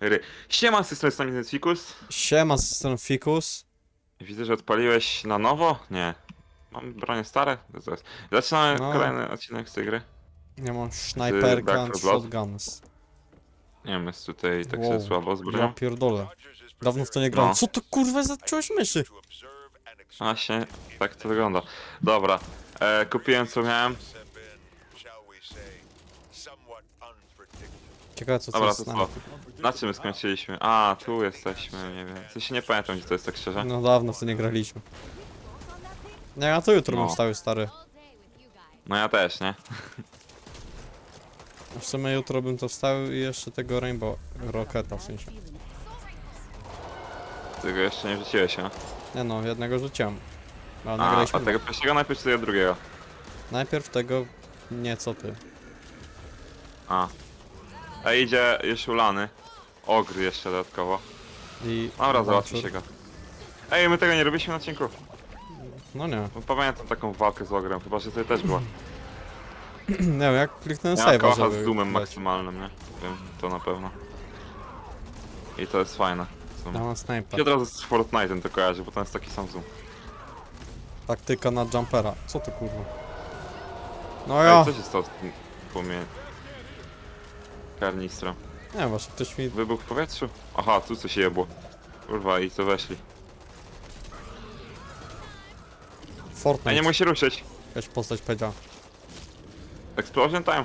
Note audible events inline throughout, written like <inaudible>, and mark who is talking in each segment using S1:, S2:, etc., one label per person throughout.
S1: Ry. Siema, Stanislav Fikus.
S2: Siema, system Fikus.
S1: Widzę, że odpaliłeś na nowo? Nie. Mam bronie stare? Zaraz. Zaczynamy
S2: No.
S1: kolejny odcinek z tej gry.
S2: Ja mam
S1: for Blood?
S2: shotguns.
S1: Nie wiem, jest tutaj tak
S2: Wow.
S1: się słabo
S2: Ja
S1: zbroją.
S2: pierdolę. Dawno w to nie grałem.
S1: No.
S2: Co to kurwa zacząłeś myszy?
S1: Właśnie, tak to wygląda. Dobra, e, kupiłem co miałem.
S2: Ciekawe co to
S1: Dobra,
S2: jest
S1: to co? Na czym skończyliśmy? A, tu jesteśmy, nie wiem. W sensie nie pamiętam gdzie to jest tak szczerze.
S2: No dawno w to nie graliśmy. Nie, ja to jutro bym
S1: No.
S2: stary.
S1: No ja też, nie? <laughs>
S2: W sumie jutro bym to wstał i jeszcze tego Rainbow Rocketa w sensie.
S1: Tego jeszcze nie wrzuciłeś, no.
S2: Nie no, jednego rzuciłem. Ale
S1: A,
S2: nagraliśmy
S1: a tego pierwszego najpierw czy tego drugiego?
S2: najpierw tego nie co ty.
S1: A. A idzie już ulany. Ogry jeszcze dodatkowo.
S2: I
S1: Dobra, załatwi się go. Ej, my tego nie robiliśmy na odcinku.
S2: No nie.
S1: Bo Pamiętam taką walkę z ogrem, chyba że to też była. <clears throat>
S2: nie wiem, jak kliknąłem
S1: Ja
S2: save'a,
S1: kocha
S2: żeby
S1: z doomem
S2: grać.
S1: maksymalnym, nie? Wiem, to na pewno. I to jest fajne.
S2: Ja
S1: Co?
S2: mam sniper.
S1: I od razu z Fortnite'em to kojarzy, bo to jest taki sam zoom.
S2: Taktyka na jumpera. Co to kurwa? No
S1: Ej,
S2: ja.
S1: co się stało z tym. Karnistrą?
S2: Nie właśnie ktoś mi.
S1: Wybuch w powietrzu? Aha, tu coś jebło. Kurwa, i co weszli. A
S2: Fortnite.
S1: nie musi ruszyć.
S2: Jakaś postać powiedziała.
S1: Explosion time?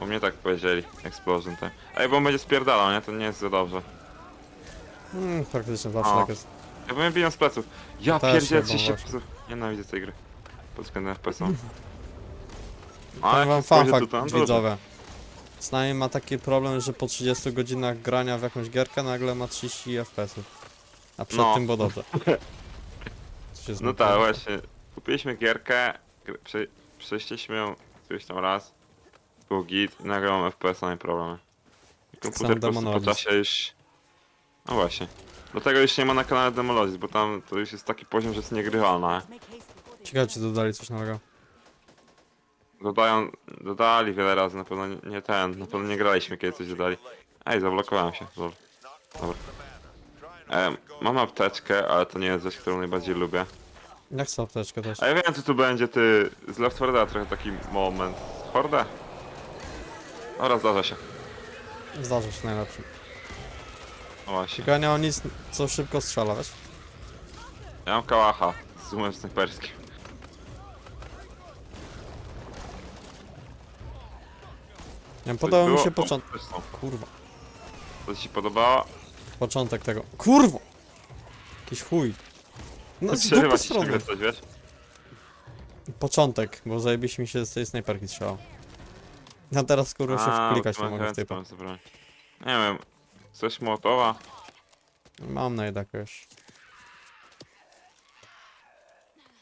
S1: O mnie tak powiedzieli. Explosion time. Ej, bo on będzie spierdalał, nie? To nie jest za dobrze.
S2: Hmm, praktycznie zawsze
S1: O.
S2: tak jest.
S1: Ja bym biją z pleców. Ja
S2: Też
S1: pierdzielę
S2: jebą
S1: 30
S2: właśnie.
S1: pleców. Nienawidzę tej gry. Pod względem FPS-a. <laughs>
S2: Powiem wam fun fact, widzowie. Ma taki problem, że po 30 godzinach grania w jakąś gierkę nagle ma 30 FPS-ów. A przed
S1: No.
S2: tym było dobrze. Co się
S1: No tak, właśnie. Kupiliśmy gierkę, gr- prze, przejściliśmy ją któryś tam raz. Był git i nagle mam FPS-a i problemy. I komputer po prostu po czasie już... No właśnie. Dlatego już nie ma na kanale Demologist, bo tam to już jest taki poziom, że jest niegrywalna. nie?
S2: Ciekawe, czy dodali coś nowego.
S1: Dodają, dodali wiele razy, na pewno nie, nie ten, na pewno nie graliśmy kiedy coś dodali. Ej, zablokowałem się, lol. Dobra. E, mam apteczkę, ale to nie jest rzecz, którą najbardziej lubię.
S2: Jak chcę apteczkę też.
S1: A ja wiem co tu będzie, ty z Left 4 Dead trochę taki moment. Hordę? Dobra, zdarza się.
S2: Zdarza się najlepszy.
S1: No właśnie.
S2: Tylko ja nie mam nic, co szybko strzela, wiesz?
S1: Ja mam kałacha z zoomem snajperskim.
S2: Nie podobał mi
S1: Było-
S2: się początek. Kurwa.
S1: To ci się podobało?
S2: Początek tego. Kurwa! Jakiś chuj. No z
S1: Przerywa
S2: dupy
S1: ciągle
S2: strony.
S1: coś, wiesz?
S2: Początek, bo zajebiście mi się z tej snajperki strzelało. A teraz kurwa się
S1: A,
S2: wklikać nie mogę w typa.
S1: Nie wiem, coś mołotowa?
S2: Mam na jakoś.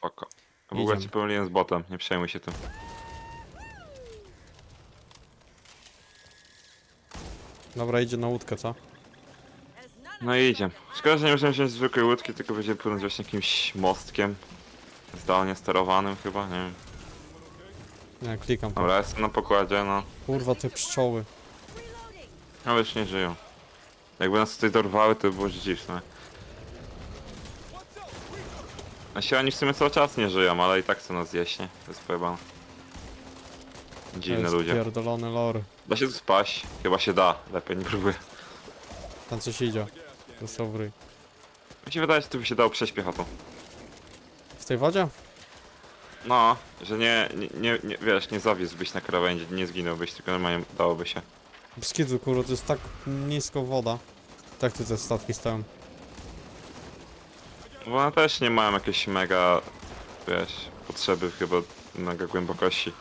S1: Oko. W ogóle
S2: Idziemy.
S1: pomyliłem z botem, nie przejmuj się tym.
S2: Dobra, idzie na łódkę, co?
S1: No i idziemy. Szkoda, że nie możemy wziąć zwykłej łódki, tylko będziemy płynąć właśnie jakimś mostkiem. Zdalnie sterowanym chyba, nie wiem.
S2: Nie, klikam.
S1: Dobra, jestem na pokładzie, no.
S2: Kurwa, te pszczoły.
S1: Ale już nie żyją. Jakby nas tutaj dorwały, to by było dziwne. A się oni w sumie cały czas nie żyją, ale i tak chcą nas zjeść, nie? To jest pojebane. Dziwne
S2: jest
S1: ludzie.
S2: Pierdolony lore.
S1: Da się tu spaść? Chyba się da. Lepiej nie próbuję.
S2: Tam coś idzie. To są w ryj.
S1: Mi się wydaje, że tu by się dało przejść piechotą.
S2: W tej wodzie?
S1: No, że nie, nie, nie, nie wiesz, nie zawiózłbyś na krawędzi, nie zginąłbyś, tylko normalnie dałoby się.
S2: Skidu, kurwa, to jest tak nisko woda. Tak tu te statki stoją.
S1: Bo one też nie mają jakiejś mega, wiesz, potrzeby chyba mega głębokości.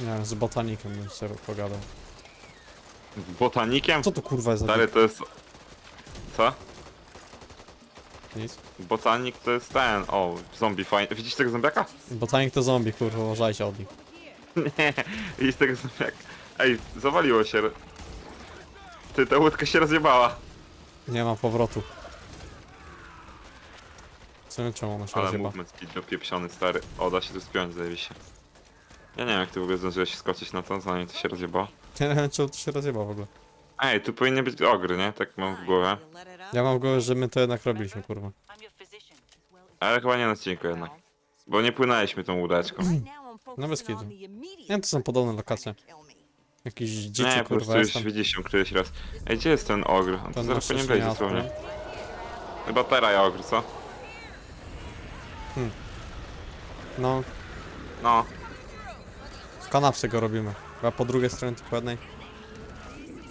S2: Nie wiem, z botanikiem bym sobie pogadał.
S1: Botanikiem?
S2: Co to kurwa jest za
S1: Stary, to jest... Co?
S2: Nic.
S1: Botanik to jest ten, o, zombie fajny. Widzisz tego zombiaka?
S2: Botanik to zombie, kurwa, uważajcie od nich. <laughs>
S1: Nie, widzisz tego zombiaka? Ej, zawaliło się. Ty, ta łódka się rozjebała.
S2: Nie ma powrotu. Co nie czemu ona się
S1: Ale
S2: rozjeba?
S1: movement speed dopieprzony, stary. O, da się tu spiąć, zajebiście. Ja nie wiem jak ty w ogóle zdążyłeś skoczyć na to, zanim to się rozjebało.
S2: Ja nie wiem czemu to się rozjebał w ogóle.
S1: Ej, tu powinny być ogry, nie? Tak mam w głowie.
S2: Ja mam w głowie, że my to jednak robiliśmy, kurwa.
S1: Ale chyba nie na odcinku jednak. Bo nie płynęliśmy tą łódeczką.
S2: No bez kitu. Nie, to są podobne lokacje. Jakieś dzieci,
S1: Nie, po prostu już
S2: jestem.
S1: widzieliśmy któryś raz. Ej, gdzie jest ten ogr? On
S2: To
S1: zaraz
S2: nasze
S1: powinien dosłownie. Chyba teraz ogr, co?
S2: No,
S1: No.
S2: Kanapce go robimy. Chyba po drugiej stronie tylko jednej.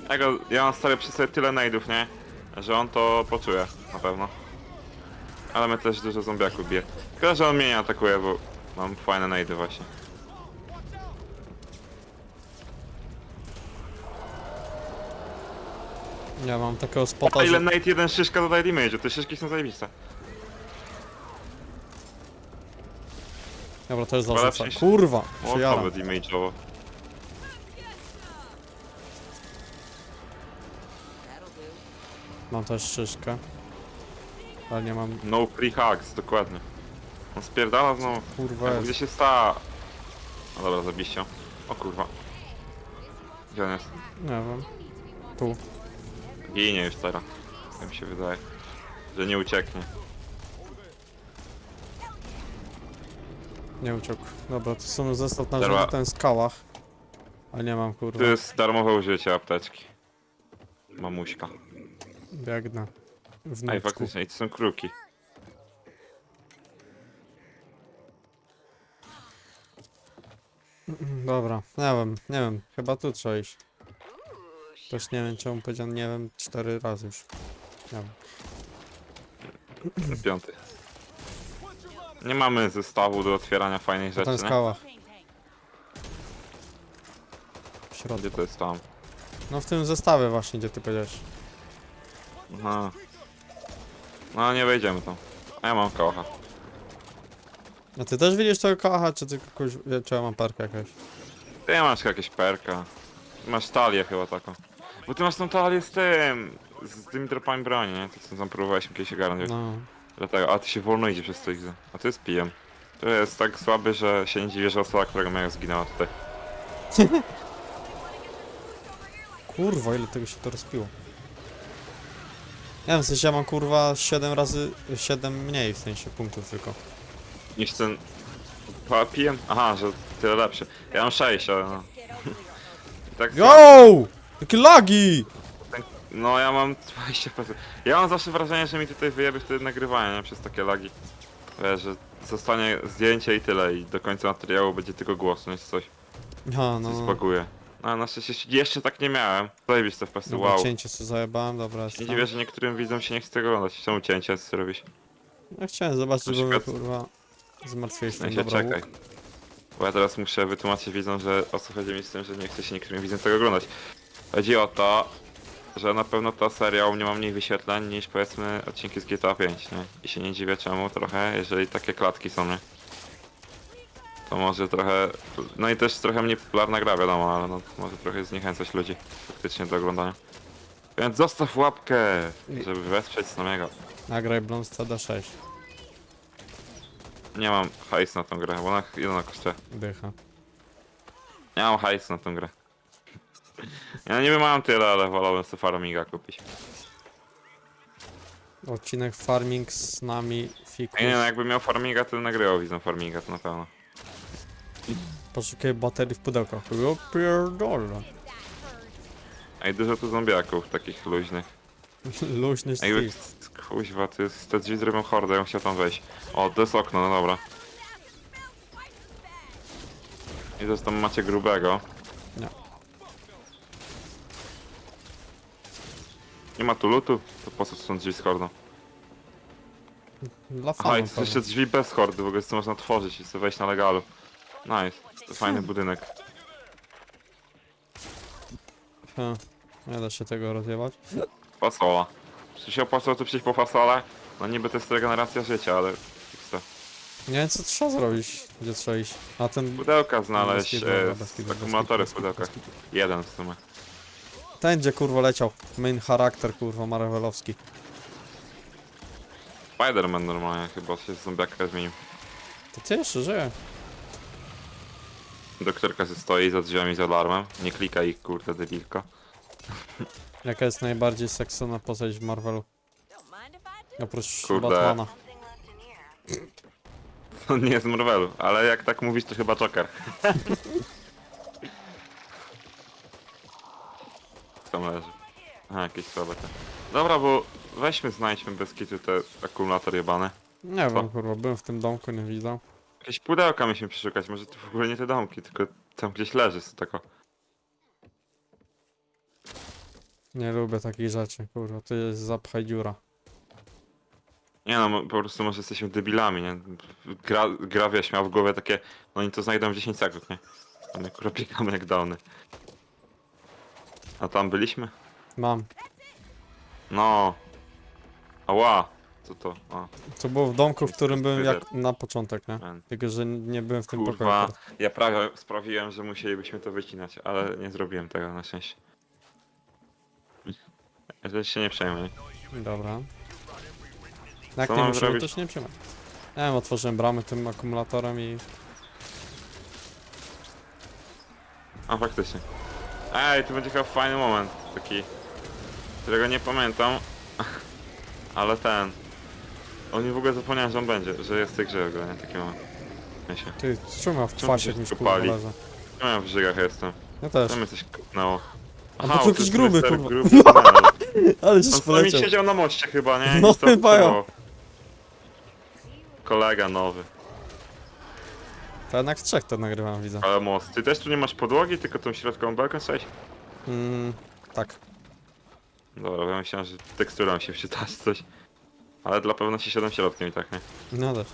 S1: Ja, go, ja mam stary przy sobie tyle najdów, nie? Że on to poczuje, na pewno. Ale my też dużo zombiaków bije. Tylko, że on mnie nie atakuje, bo mam fajne najdy właśnie.
S2: Ja mam takiego spota,
S1: A ile
S2: że...
S1: jeden szyszka dodaje damage'u, te szyszki są zajebiste.
S2: Dobra, to jest
S1: Chyba
S2: zarzuca. Kurwa,
S1: O,
S2: przyjaram.
S1: to damage'owo.
S2: Mam też szyszkę. Ale nie mam...
S1: No free hacks, dokładnie. On spierdala znowu.
S2: Kurwa,
S1: Jak
S2: jest.
S1: gdzie się sta? No dobra, zabiście. O kurwa. Gdzie on jest?
S2: Nie wiem. Tu.
S1: Ginie już teraz. Tak mi się wydaje. Że nie ucieknie.
S2: Nie uciekł. Dobra, to są zestaw na
S1: Dobra.
S2: na ten skałach. Ale nie mam, kurwa.
S1: Tu jest darmowe użycie apteczki. Mamuśka.
S2: Biegnę.
S1: Ej,
S2: Wnuczku.
S1: faktycznie, i to są kruki.
S2: Dobra, nie wiem, nie wiem. Chyba tu trzeba iść. Też nie wiem, czemu powiedziałem nie wiem cztery razy już. Nie wiem.
S1: Piąty. Nie mamy zestawu do otwierania fajnych
S2: ten
S1: rzeczy, nie?
S2: skałach. W środku.
S1: Gdzie to jest tam?
S2: No w tym zestawie właśnie, gdzie ty powiedziałeś.
S1: Aha. No nie wejdziemy tam. A ja mam kocha.
S2: A ty też widzisz tego kałacha, czy tylko kogoś... Czy ja mam parkę jakaś?
S1: Ty masz jakieś perka. Ty masz talię chyba taką. Bo ty masz tą talię z tym. Z tymi dropami broni, nie? To co tam próbowaliśmy kiedyś ogarnąć.
S2: No.
S1: Dlatego, a ty się wolno idzie przez to ich. A to jest pijem. To jest tak słaby, że się nie dziwię, że osoba, którego miałem zginęła tutaj. <laughs>
S2: Kurwa, ile tego się to rozpiło. Nie wiem, w sensie ja mam kurwa 7 razy... 7 mniej w sensie punktów tylko.
S1: Niż ten... Pa, pijem? Aha, że tyle lepszy. Ja mam 6, ale no. I <laughs> tak
S2: Yo! Jakie lagi!
S1: No ja mam <laughs> 20%. Ja mam zawsze wrażenie, że mi tutaj wyjebie wtedy nagrywanie, nie? Przez takie lagi. Wiesz, że zostanie zdjęcie i tyle i do końca materiału będzie tylko głos, nie? Czy coś,
S2: A,
S1: coś
S2: no.
S1: No a na szczęście jeszcze tak nie miałem. Zajebiste w prostu,
S2: Dobra,
S1: wow.
S2: cięcie sobie zajebałem, dobra.
S1: Nie dziwię, że niektórym widzom się nie chce tego oglądać. Czemu cięcie co robisz?
S2: Ja chciałem zobaczyć, bo mnie kurwa ten
S1: sensie
S2: dobra
S1: czekaj.
S2: łuk.
S1: Bo ja teraz muszę wytłumaczyć widzom, że o co chodzi mi z tym, że nie chce się niektórym widzom tego oglądać. Chodzi o to, że na pewno ta seria u mnie ma mniej wyświetleń niż powiedzmy odcinki z GTA 5, nie? I się nie dziwię czemu trochę, jeżeli takie klatki są, nie? To może trochę... No i też trochę mniej popularna gra, wiadomo, ale no może trochę zniechęcać ludzi faktycznie do oglądania. Więc zostaw łapkę, żeby wesprzeć Snamiego.
S2: Nagraj Blond CD6.
S1: Nie mam hajs na tą grę, bo ona ile ona kosztuje?
S2: Dycha.
S1: Nie mam hajs na tą grę. <laughs> Ja niby mam tyle, ale wolałbym sobie Farmiga kupić.
S2: Odcinek Farming z nami Fikus.
S1: Ja nie no, jakby miał Farmiga, to nagrywał widzę Farmiga, to na pewno.
S2: Poszukaj baterii w pudełkach. Ja pierdolę.
S1: Ej, dużo tu zombiaków, takich luźnych. <laughs>
S2: Luźny
S1: Ej,
S2: Steve.
S1: kuźwa, to jest, te drzwi zrobią hordę, ja bym chciał tam wejść. O, to jest okno, no dobra. I też tam macie grubego.
S2: Nie.
S1: Nie ma tu lutu? To po co są drzwi z hordą?
S2: Dla
S1: Aha, i są jeszcze
S2: pewnie.
S1: drzwi bez hordy, w ogóle co można tworzyć i sobie wejść na legalu. Nice, to <clears throat> fajny budynek.
S2: Ha, Nie da się tego rozjebać.
S1: Fasola. Czy się opłacało tu przyjść po fasolę? No niby to jest regeneracja życia, ale... co?
S2: Nie wiem co trzeba zrobić. Gdzie trzeba iść? A ten...
S1: Pudełka znaleźć,
S2: Bez kitu, dobra,
S1: e,
S2: bez
S1: z akumulatory w
S2: kitu, bez
S1: pudełkach.
S2: kitu, bez kitu.
S1: Jeden w sumie.
S2: Ten gdzie kurwa leciał. Main charakter kurwa Marvelowski.
S1: Spider-Man normalnie chyba się z zombiaka zmienił.
S2: To ty jeszcze żyje.
S1: Doktorka się stoi za drzwiami z alarmem. Nie klikaj ich, kurde, debilka. <laughs>
S2: Jaka jest najbardziej seksowna postać w Marvelu? Oprócz
S1: Kurde.
S2: Batmana.
S1: To nie jest Marvelu, ale jak tak mówisz, to chyba Joker. <laughs> tam leży? Aha, jakieś słabe te. Dobra, bo weźmy, znajdźmy bez kitu te akumulatory jebane.
S2: Nie
S1: Co?
S2: wiem, kurwa, byłem w tym domku, nie widział.
S1: Jakieś pudełka musimy przeszukać, może to w ogóle nie te domki, tylko tam gdzieś leży, jest tako.
S2: Nie lubię takich rzeczy, kurwa, to jest zapchaj dziura.
S1: Nie no, mo- po prostu może jesteśmy debilami, nie? Gra, gra wiesz, miał w głowie takie, no oni to znajdą w 10 sekund, nie? A my kurwa biegamy jak downy. A tam byliśmy?
S2: Mam.
S1: No. Ała! Co to? A,
S2: To było w domku, w którym byłem jak na początek, nie?
S1: ten.
S2: Tylko, że nie byłem w tym pokoju.
S1: Kurwa,
S2: akurat.
S1: ja prawie sprawiłem, że musielibyśmy to wycinać, ale nie zrobiłem tego na szczęście. Ja się nie przejmuj.
S2: Dobra. Jak
S1: Co
S2: nie
S1: mam
S2: musimy,
S1: zrobić?
S2: to się nie przejmę. Nie wiem, otworzyłem bramę tym akumulatorem i...
S1: A faktycznie. Ej, tu będzie chyba fajny moment, taki, którego nie pamiętam, <laughs> ale ten. Oni w ogóle zapomniałem, że on będzie, że jest w tej grze w ogóle, nie? Taki moment. Myślę.
S2: Ty, trzyma w twarz
S1: się
S2: jak mi
S1: wszystko
S2: kurwa.
S1: No ja w żygach jestem.
S2: Ja też.
S1: Tam mnie coś kopnęło.
S2: A bo to jakiś
S1: jest
S2: gruby, kurwa.
S1: Gruby <laughs> tunel.
S2: Ale
S1: On
S2: żeś
S1: z nami
S2: poleciał.
S1: siedział na moście chyba, nie? I
S2: No,
S1: stał
S2: chyba ja.
S1: Kolega nowy.
S2: To jednak w trzech to nagrywam, widzę.
S1: Ale most. Ty też tu nie masz podłogi, tylko tą środkową belkę sześć?
S2: Mm, tak.
S1: Dobra, ja myślałem, że teksturą się wczytać coś. Ale dla pewności siadam środkiem i tak, nie?
S2: No też.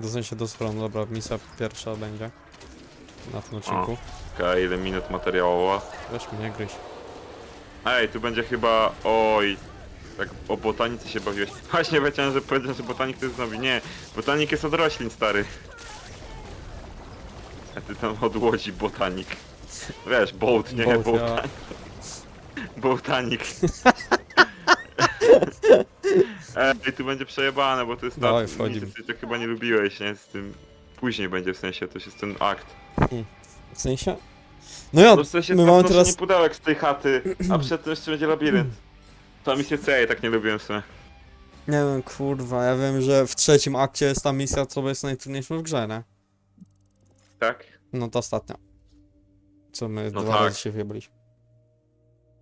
S2: Do sensie do schronu, dobra, misja pierwsza będzie. Na tym odcinku.
S1: Okej, ile minut materiału.
S2: Weź mnie, gryź.
S1: Ej, tu będzie chyba... Oj... Tak o botanice się bawiłeś. <laughs> Właśnie wiedziałem, że powiedziałem, że botanik to jest zombie. Nie, botanik jest od roślin, stary. A ty tam od łodzi botanik. Wiesz, boat, nie,
S2: Boat,
S1: boat,
S2: ja-
S1: botanik. Ej, tu będzie przejebane, bo to jest
S2: Dawaj,
S1: ta...
S2: wchodzimy.
S1: nic, Ty to chyba nie lubiłeś, nie? Z tym... Później będzie w sensie, to jest ten akt.
S2: W sensie? No ja,
S1: No w sensie
S2: my mamy teraz...
S1: pudełek z tej chaty, a przed tym jeszcze będzie labirynt. To misję C ja tak nie lubiłem w sumie.
S2: Nie wiem, kurwa, ja wiem, że w trzecim akcie jest ta misja, co jest najtrudniejszą w grze, nie?
S1: Tak?
S2: No to ostatnia. Co my
S1: No
S2: dwa
S1: tak.
S2: razy się wyjebaliśmy.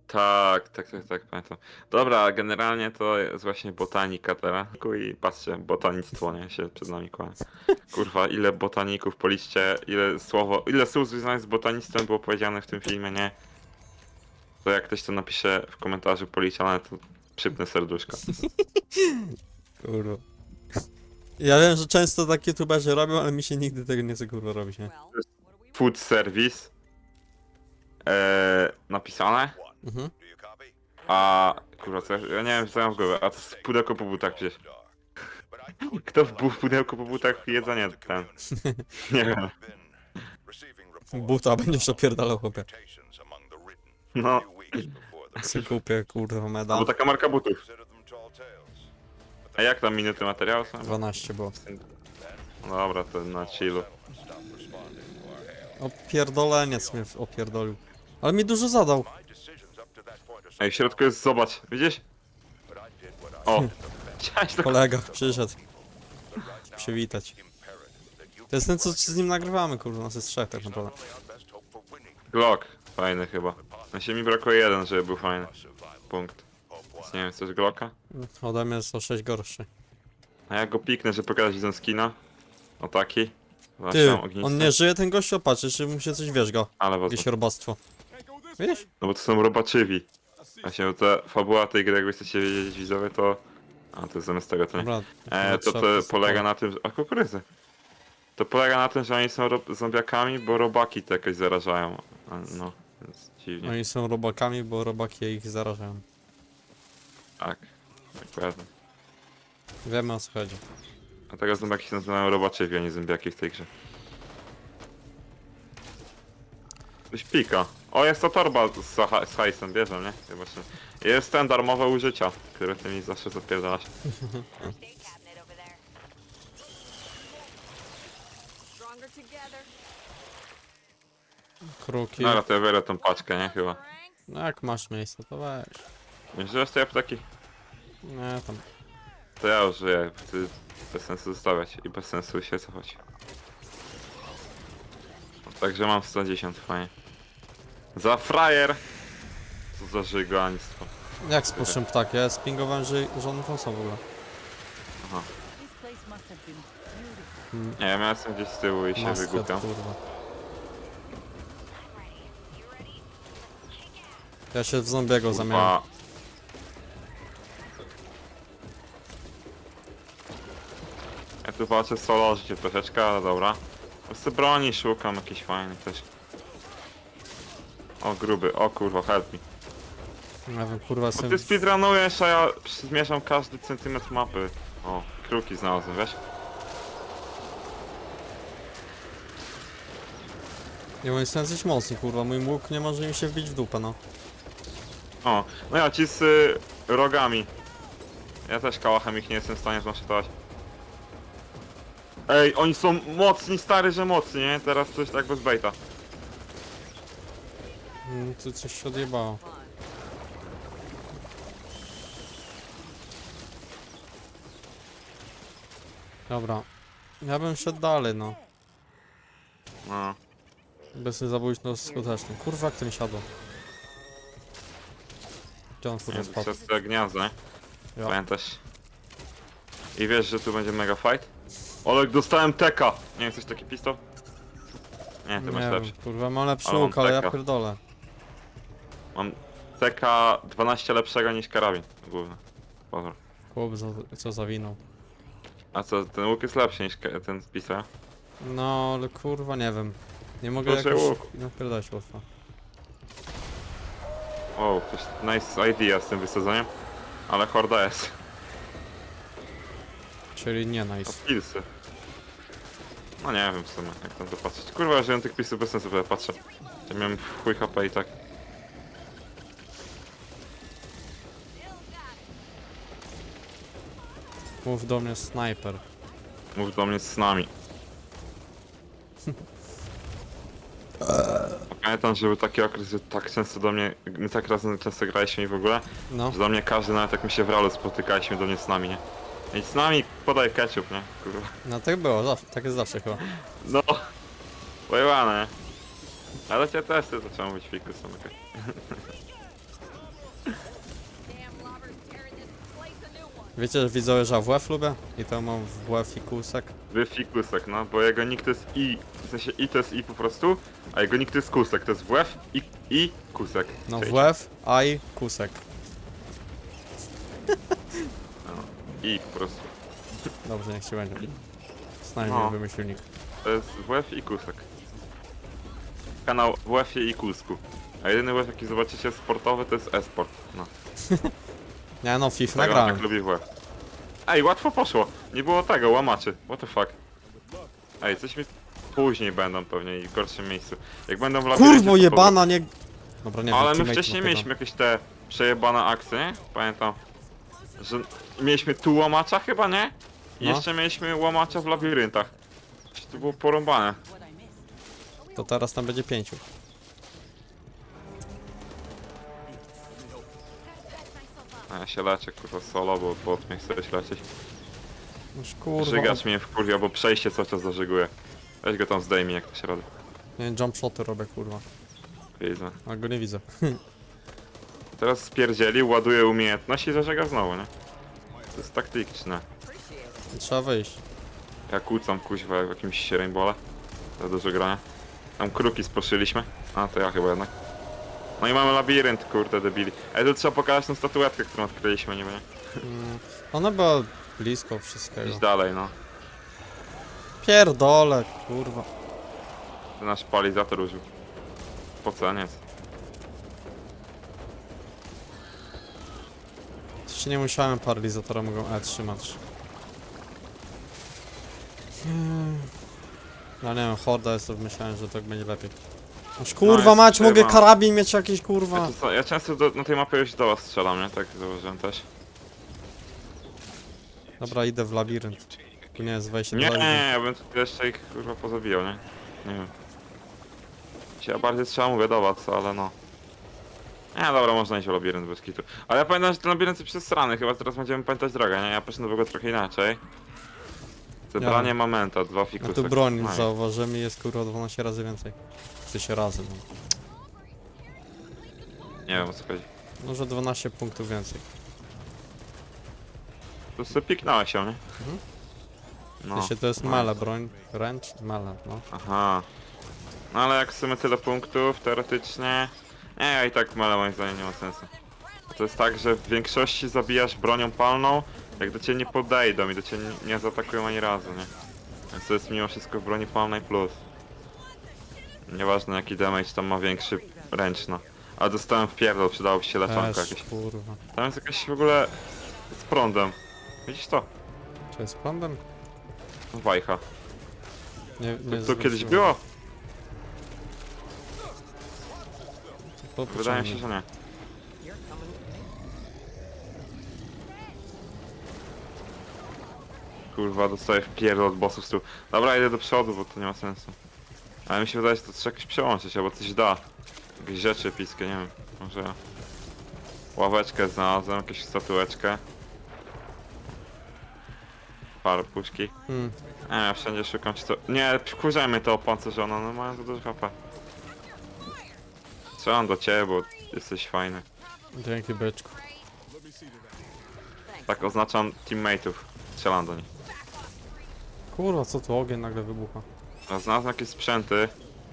S1: Tak, tak, tak, tak, pamiętam. Dobra, generalnie to jest właśnie botanika teraz. I patrzcie, botanictwo, nie, się przed nami kłamie. Kurwa, ile botaników, policzcie, ile słowo, ile słów związanych z botanictwem było powiedziane w tym filmie, nie? To jak ktoś to napisze w komentarzu policzane, to przypnę serduszko. <laughs>
S2: Kurwa. Ja wiem, że często takie youtuberzy robią, ale mi się nigdy tego nie chce kurwa robić, nie?
S1: Food service. Eee, napisane.
S2: Mhm.
S1: A kurwa, co ja, ja nie wiem co ja mam w głowie, a to jest pudełko po butach przecież. <laughs> Kto w bu- pudełku po butach jedzenie ten? <laughs> Nie wiem.
S2: Buta będziesz opierdalał, chłopie.
S1: No,
S2: Se kupię, kurwa, medal.
S1: bo taka marka butów. A jak tam minuty materiału są?
S2: 12 było.
S1: No Dobra, to na chillu.
S2: Opierdoleniec mnie opierdolił. Ale mi dużo zadał.
S1: Ej, w środku jest, zobacz, widzisz? O, chciałeś <laughs> to...
S2: Kolega przyszedł. Przywitać. To jest ten, co z nim nagrywamy, kurwa, nas jest trzech tak naprawdę.
S1: Glock, fajny chyba. Na się mi brakuje jeden, żeby był fajny. Punkt. Więc nie wiem, coś Glocka?
S2: Ode mnie jest o 6 gorszy.
S1: A ja go piknę, żeby pokazać widzę skina. O taki. Właśnie
S2: Ty,
S1: ognisty.
S2: on nie żyje, ten gościu, patrz, czy mu się coś wiesz go.
S1: Ale wezmę.
S2: Jakieś robactwo. Widzisz?
S1: No bo to są robaczywi. Właśnie ta fabuła tej gry, jakby chcecie wiedzieć widzowie, to... A, to jest zamiast tego, to nie.
S2: Dobra.
S1: E, to, to polega na tym, że... A, kukurydzy. To polega na tym, że oni są zombiakami, bo robaki to jakoś zarażają. A, No, dziwnie.
S2: Oni są robakami, bo robaki ich zarażają.
S1: Tak, dokładnie.
S2: Wiemy o co chodzi.
S1: Dlatego zombiaki się nazywają robaczywi, a nie zombiaki w tej grze. Coś pika. O, jest to torba z, ha- z hajsem, bierzem, nie? Chyba się. Jest ten darmowe użycia, które ty mi zawsze zapierdalasz.
S3: cabinet over there. Stronger together.
S2: Kruki.
S1: Dobra, to ja biorę tą paczkę, nie? Chyba.
S2: No jak masz miejsce, to weź.
S1: Żyjesz tej apteki?
S2: Nie, tam.
S1: To ja już żyję, ty bez sensu zostawiać i bez sensu się cofać. No, Także mam 110, fajnie. Za frajer! Co za żygaństwo.
S2: Jak spuszczę ptak? Ja spingowałem, że żadnych są w ogóle.
S3: Beautiful.
S1: Nie, ja jestem gdzieś z tyłu i się wygłupiam.
S2: kurwa. Ja się w zombiego zamieniam.
S1: Ja tu patrzę solo życie troszeczkę, ale dobra. Po prostu broni szukam jakiś fajny też. O gruby, o kurwa, help me.
S2: Nie wiem, kurwa,
S1: Bo ty speedrunujesz, a ja zmierzam każdy centymetr mapy. O, kruki znalazłem, wiesz?
S2: Nie, bo jestem jacyś mocni, kurwa. Mój łuk nie może im się wbić w dupę, no.
S1: O, no ja ci z y, rogami. Ja też kałachem ich nie jestem w stanie zmaszytować. Ej, oni są mocni, stary, że mocni, nie? Teraz coś tak bez baita.
S2: Mm, Tu coś się odjebało. Dobra. Ja bym szedł dalej, no.
S1: No.
S2: Bez zabójstwo skuteczny. Kurwa, jak to mi siadło. Gdzie on kurwa spadł?
S1: przez te gniazdo, nie?
S2: Ja.
S1: Pamiętasz? I wiesz, że tu będzie mega fight? Olek, dostałem teka! Nie coś taki pistol? Nie, ty masz
S2: Nie
S1: lepszy.
S2: wiem, kurwa, mam lepszy
S1: Ale mam
S2: łuk, ale ja
S1: taka.
S2: pierdolę.
S1: Mam teka 12 lepszego niż karabin główny. Pozor.
S2: Chłop za, co zawinął.
S1: A co, ten łuk jest lepszy niż ka- ten z pisa?
S2: No, ale kurwa, nie wiem. Nie mogę
S1: Proszę
S2: jakoś...
S1: łuk.
S2: Napierdać łatwo.
S1: O, ktoś nice idea z tym wysadzaniem. Ale horda jest.
S2: Czyli nie nice.
S1: pilsy. No nie wiem w sumie, jak tam to patrzeć. Kurwa, ja tych pisów bez sensu będę patrzę. Ja miałem w chuj HP i tak.
S2: Mów do mnie snajper.
S1: Mów do mnie z nami. <laughs> Pamiętam, że był taki okres, że tak często do mnie, my tak razem często graliśmy i w ogóle,
S2: No.
S1: że do mnie każdy, nawet jak my się w realu spotykaliśmy, do mnie z nami, nie? I z nami podaj ketchup, nie? Kurwa.
S2: No tak było, zawsze, tak jest zawsze chyba.
S1: No, pojebane. Ale cię też ty zacząłem być fikusem, okej.
S3: Damn lobbers tearing this place a new one.
S2: Wiecie, że widzowie, że ja WF lubię? I to mam w WF i.
S1: Wy fikusek, no, bo jego nick to jest i, w sensie i to jest i po prostu, a jego nick to jest kusek, to jest WF i, i kusek.
S2: No
S1: Czyli-
S2: WF, I, kusek.
S1: I po prostu.
S2: Dobrze, niech ci będzie. Snajmniej
S1: No.
S2: no. wymyślił nick.
S1: To jest WF i kusek. Kanał WF i kusku. A jedyny WF jaki zobaczycie sportowy to jest e-sport. No. <laughs>
S2: Nie no, FIFA
S1: Tego on
S2: nagrałem.
S1: tak lubi WF. Ej, łatwo poszło. Nie było tego, łamaczy. What the fuck. Ej, coś mi później będą pewnie i w gorszym miejscu. Jak będą w labiryncie,
S2: Kurwo
S1: to
S2: jebana, nie... Dobra, nie
S1: Ale my
S2: teammate
S1: wcześniej mieliśmy jakieś te przejebane akcje? Pamiętam. Że mieliśmy tu łamacza chyba, nie? I
S2: No.
S1: jeszcze mieliśmy łamacza w labiryntach. Czy to było porąbane?
S2: To teraz tam będzie pięciu.
S1: A ja się leczę, kurwa, solo, bo bot mnie chce leczyć.
S2: Już kurwa.
S1: Żygacz mnie wkurwia, bo przejście cały czas zażyguje. Weź go tam zdejmij, jak to się robi.
S2: Nie, jump shoty robię, kurwa.
S1: Widzę.
S2: A go nie widzę. <laughs>
S1: Teraz spierdzielił, ładuje umiejętność i zażega znowu, nie? To jest taktyczne.
S2: Trzeba wyjść.
S1: Ja kłócam kuźwa w jakimś rainbole. Za dużo grania. Tam kruki sproszyliśmy. A to ja chyba jednak. No i mamy labirynt, kurde debili. Ej, tu trzeba pokazać tą statuetkę, którą odkryliśmy, nie wiem.
S2: Mm, Ona była blisko wszystkiego.
S1: Iść dalej, no.
S2: Pierdole, kurwa.
S1: Nasz palizator użył. Po co, nie?
S2: Jeszcze nie musiałem paralizatora, mogą E trzymać. Hmm. No nie wiem, horda jest, to myślałem, że tak będzie lepiej. Aż kurwa
S1: jest
S2: mać, mogę karabin mieć jakiś kurwa.
S1: Ja, to, ja często do, na tej mapie już do was strzelam, nie? Tak założyłem też.
S2: Dobra, idę w labirynt. Tu nie jest wejście do
S1: Nie,
S2: labiryntu.
S1: nie, ja bym tu jeszcze ich kurwa pozabijał, nie? Nie wiem. Ja bardziej trzeba mówię do was, ale no. Nie, dobra, można iść w labirynt bez kitu. Ale ja pamiętam, że ten labirynt jest strany, chyba teraz będziemy pamiętać drogę, nie? Ja poszedłem do tego trochę inaczej. Zebranie
S2: Ja-
S1: momenta, dwa
S2: A
S1: fikusy.
S2: tu broń
S1: No
S2: zauważymy jest kurwa 12 razy więcej. W sensie razy, no.
S1: Nie wiem o co chodzi.
S2: Może 12 punktów więcej.
S1: Tu sobie piknąłeś się, nie?
S2: Mhm. W
S1: No.
S2: sensie to jest
S1: no.
S2: mele broń. Wręcz mele, no.
S1: Aha. No ale jak w sumie tyle punktów, teoretycznie... Nie, i tak mele moim zdaniem nie ma sensu. To jest tak, że w większości zabijasz bronią palną, jak do ciebie nie podejdą i do ciebie nie, nie zaatakują ani razu, nie? Więc to jest mimo wszystko w broni palnej plus. Nieważne jaki damage tam ma większy ręczno. Ale dostałem w pierdol, przydałoby się leczonko
S2: Też,
S1: jakieś.
S2: kurwa.
S1: Tam jest jakaś w ogóle z prądem. Widzisz to?
S2: Czy jest prądem?
S1: Wajcha.
S2: Nie, nie
S1: To,
S2: zwróciłem.
S1: kiedyś było? Wydaje mi się, że nie. Kurwa, dostaję w pierdol od bossów z tyłu. Dobra, idę do przodu, bo to nie ma sensu. Ale mi się wydaje, że to trzeba jakoś przełączyć, albo coś da. Jakieś rzeczy epickie, nie wiem. Może... Ławeczkę znalazłem, jakąś statueczkę. Parę puszki.
S2: Hmm.
S1: Nie, ja wszędzie szukam czy to... Nie, wkurzajmy to opancerzone, one mają za dużo HP. Strzelam do ciebie, bo jesteś fajny.
S2: Dzięki byczku.
S1: Tak oznaczam teammateów. Strzelam do nich.
S2: Kurwa, co tu ogień nagle wybucha?
S1: A znalazłem jakieś sprzęty.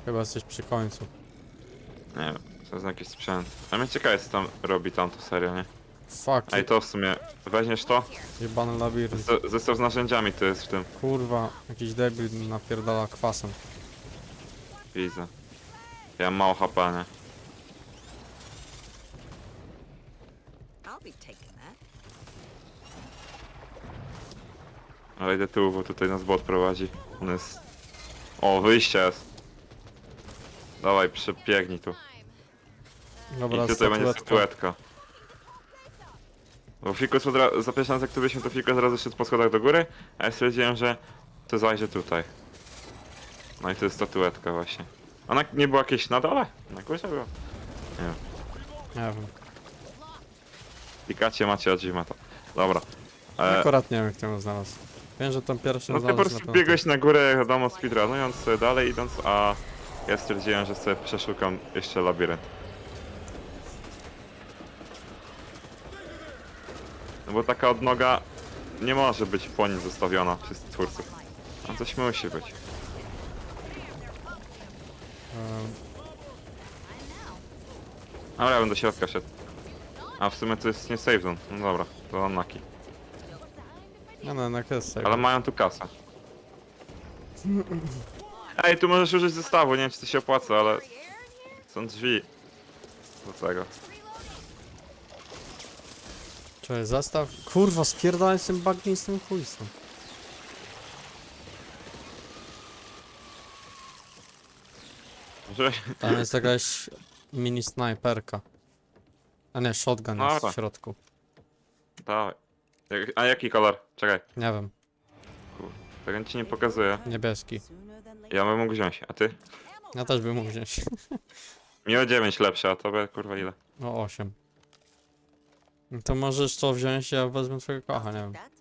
S2: Chyba jesteś przy końcu.
S1: Nie wiem, znalazłem jakiś sprzęt. A mnie ciekawe co tam robi tamto serio, nie?
S2: Fuck,
S1: A i to w sumie, weźmiesz to?
S2: jebany labirynt.
S1: Zestaw- Zestaw z narzędziami to jest w tym.
S2: Kurwa, jakiś debil napierdala kwasem.
S1: Widzę. Ja mam mało HP, nie?
S3: I'll be taking that.
S1: Ale idę tyłu, bo tutaj nas bot prowadzi. On jest... O, wyjście jest. Dawaj, przebiegnij tu.
S2: Dobra,
S1: I tutaj będzie
S2: statuetka.
S1: statuetka. Bo Fikus od ra- za pierwszym razem jak tu byliśmy, to Fikus od razu szedł po schodach do góry, a ja stwierdziłem, że to zajdzie tutaj. No i to jest statuetka właśnie. Ona nie była jakieś na dole? Na górze była? Nie wiem.
S2: Nie wiem.
S1: Pikacie macie od to. Dobra. E,
S2: Akurat nie wiem, jak to znalazł. Wiem, że tam pierwszy
S1: no ty po
S2: znalazł
S1: prostu
S2: na pewno.
S1: biegłeś na górę, wiadomo, speedrunując sobie dalej idąc, a ja stwierdziłem, że sobie przeszukam jeszcze labirynt. Bo taka odnoga nie może być po nim zostawiona przez twórców. Tam coś musi być.
S2: Ehm,
S1: Dobra, ja bym do środka szedł. A w sumie to jest nie save zone. No dobra, to unlucky.
S2: No, no, jednak jest safe.
S1: Ale mają tu kasę. <laughs> Ej, tu możesz użyć zestawu, nie wiem czy to się opłaca, ale są drzwi do tego.
S2: Czekaj, zestaw? Kurwa, spierdalaj z tym bagnistym chujstwem.
S1: Może... <laughs>
S2: Tam jest jakaś mini snajperka. A nie, shotgun jest
S1: Dobra.
S2: w środku.
S1: Dawaj. Jak- A jaki kolor? Czekaj,
S2: Nie wiem,
S1: tego ci nie pokazuję.
S2: niebieski.
S1: Ja bym mógł wziąć, a ty?
S2: Ja też bym mógł wziąć.
S1: Mi o 9 lepsze, a tobie kurwa ile?
S2: O 8. To możesz to wziąć, ja wezmę twojego kocha, nie wiem.
S3: That?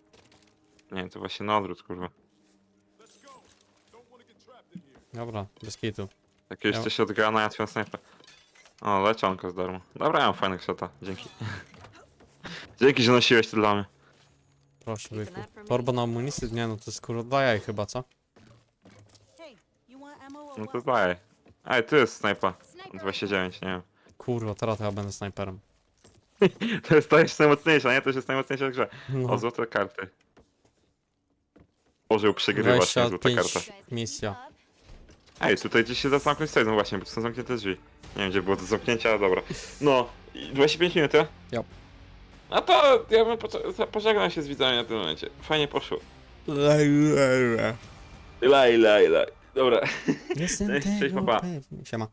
S1: Nie, to właśnie na odwrót kurwa.
S2: Dobra, bez kitu.
S1: Jakieś
S2: Ja-
S1: coś odgrana, ja twoją snajpę. O, leczonko z darmo. Dobra, ja mam fajnych shota, dzięki. <laughs> Dzięki, że nosiłeś to dla mnie.
S2: Proszę,
S3: me.
S2: Torba na amunicję? Nie no, to jest kurwa dla jaj chyba, co?
S3: Hey, you want ammo or
S1: No to
S3: what?
S1: daję. Ej, tu jest snajpa. 29, nie wiem.
S2: Kurwa, teraz to ja będę snajperem. <laughs>
S1: To jest ta jeszcze najmocniejsza, nie? To już jest najmocniejsza w grze.
S2: No.
S1: O, złote karty. Boże, przegrywasz, nie złota
S2: 25
S1: karta.
S2: misja.
S1: Ej, tutaj gdzieś się da zamknąć sezon właśnie, bo tu są zamknięte drzwi. Nie wiem, gdzie było do zamknięcia, ale dobra. No, i 25 minut, ja?
S2: Yep.
S1: A to ja bym pocze- pożegnał się z widzami na tym momencie. Fajnie poszło. Ila, ila, ila. Dobra.
S2: Jestem <laughs>
S1: Cześć, cześć,
S2: tego
S1: papa.
S2: pewny. Siema.